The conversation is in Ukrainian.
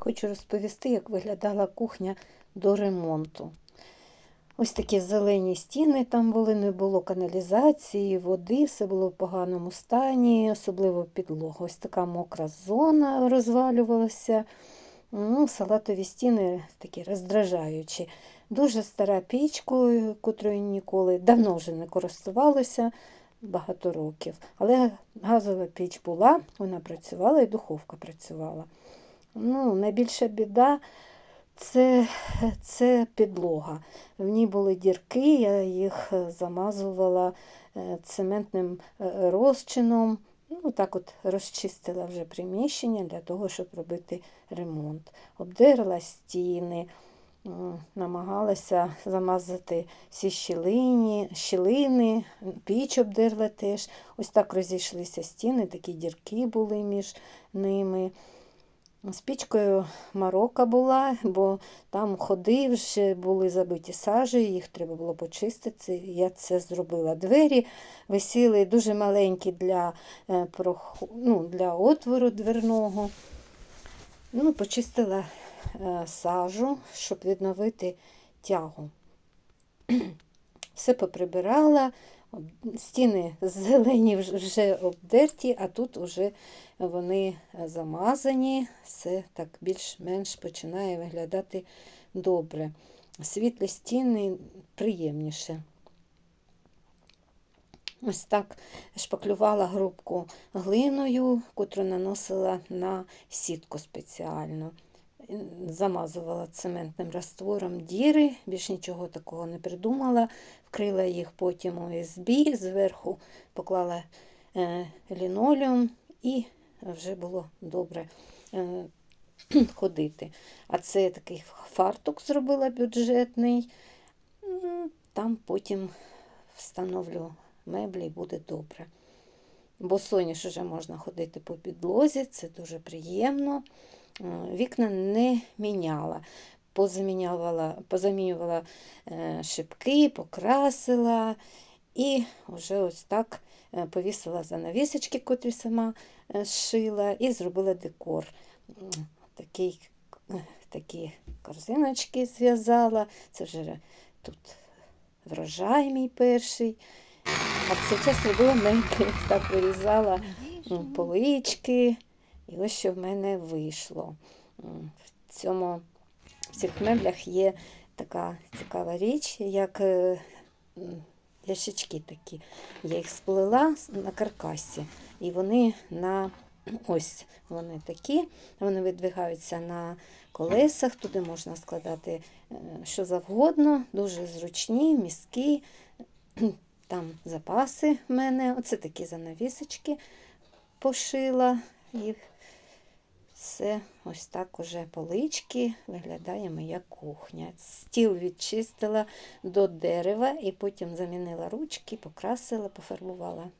Хочу розповісти, як виглядала кухня до ремонту. Ось такі зелені стіни там були, не було каналізації, води, все було в поганому стані, особливо підлога. Ось така мокра зона розвалювалася. Ну, салатові стіни такі роздражаючі. Дуже стара пічка, котрою ніколи давно вже не користувалася, багато років. Але газова піч була, вона працювала і духовка працювала. Ну, найбільша біда це, це підлога. В ній були дірки, я їх замазувала е, цементним е, розчином. Ну, так от розчистила вже приміщення для того, щоб робити ремонт. Обдерла стіни, намагалася замазати всі щілині, щілини, піч обдерла теж. Ось так розійшлися стіни, такі дірки були між ними. З пічкою Марока була, бо там ходи вже були забиті сажею, їх треба було почистити. Я це зробила. Двері висіли дуже маленькі для, е, ну, для отвору дверного. Ну, почистила е, сажу, щоб відновити тягу. Все поприбирала, стіни зелені вже обдерті, а тут вже вони замазані, все так більш-менш починає виглядати добре. Світлі стіни приємніше. Ось так шпаклювала грубку глиною, котру наносила на сітку спеціально. Замазувала цементним раствором діри, більш нічого такого не придумала. Вкрила їх потім ОСБ, зверху поклала е, лінолеум і вже було добре е, ходити. А це такий фартук зробила бюджетний. Там потім встановлю меблі і буде добре. Бо соняш вже можна ходити по підлозі, це дуже приємно. Е, Вікна не міняла. Позамінювала, позамінювала е, шибки, покрасила і вже ось так е, повісила занавісочки, котрі сама зшила, і зробила декор. Такий, такі корзиночки зв'язала. Це вже тут врожай мій перший. А в цей час робила так вирізала полички. І ось що в мене вийшло. В цьому в цих меблях є така цікава річ, як е, ящички такі. Я їх сплела на каркасі, і вони на ось вони такі, вони видвигаються на колесах, туди можна складати е, що завгодно, дуже зручні, місткі. Там запаси в мене. Оце такі занавісочки пошила. І все ось так уже полички виглядає моя кухня. Стіл відчистила до дерева і потім замінила ручки, покрасила, пофарбувала.